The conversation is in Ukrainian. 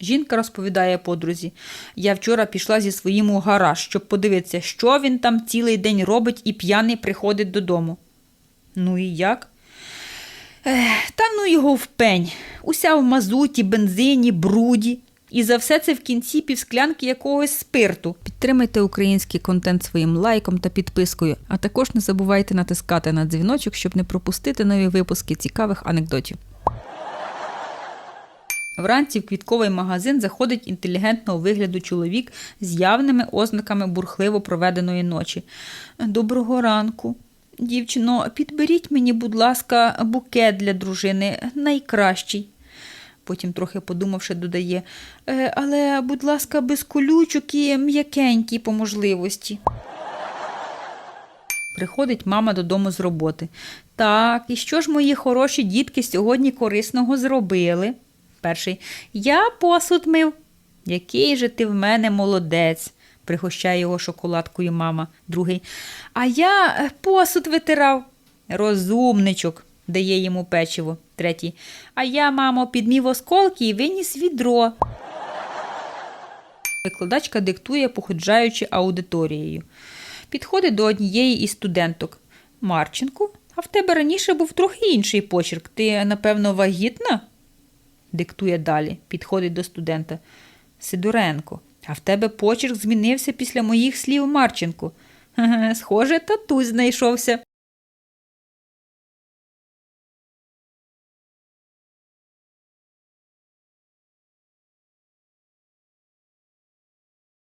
Жінка розповідає подрузі: Я вчора пішла зі своїм у гараж, щоб подивитися, що він там цілий день робить і п'яний приходить додому. Ну і як? Ех, та ну його в пень. Уся в мазуті, бензині, бруді. І за все це в кінці півсклянки якогось спирту. Підтримайте український контент своїм лайком та підпискою, а також не забувайте натискати на дзвіночок, щоб не пропустити нові випуски цікавих анекдотів. Вранці в квітковий магазин заходить інтелігентного вигляду чоловік з явними ознаками бурхливо проведеної ночі. Доброго ранку. Дівчино, підберіть мені, будь ласка, букет для дружини найкращий. Потім, трохи подумавши, додає, «Е, але, будь ласка, без колючок і м'якенький по можливості. Приходить мама додому з роботи. Так, і що ж мої хороші дітки сьогодні корисного зробили? Перший. Я посуд мив. Який же ти в мене молодець, пригощає його шоколадкою мама. Другий. А я е, посуд витирав. Розумничок, дає йому печиво. Третій. А я, мамо, підмів осколки і виніс відро. Викладачка диктує, походжаючи аудиторією. Підходить до однієї із студенток. Марченку, а в тебе раніше був трохи інший почерк. Ти, напевно, вагітна? Диктує далі, підходить до студента. Сидоренко, а в тебе почерк змінився після моїх слів Марченко. Схоже, татусь знайшовся.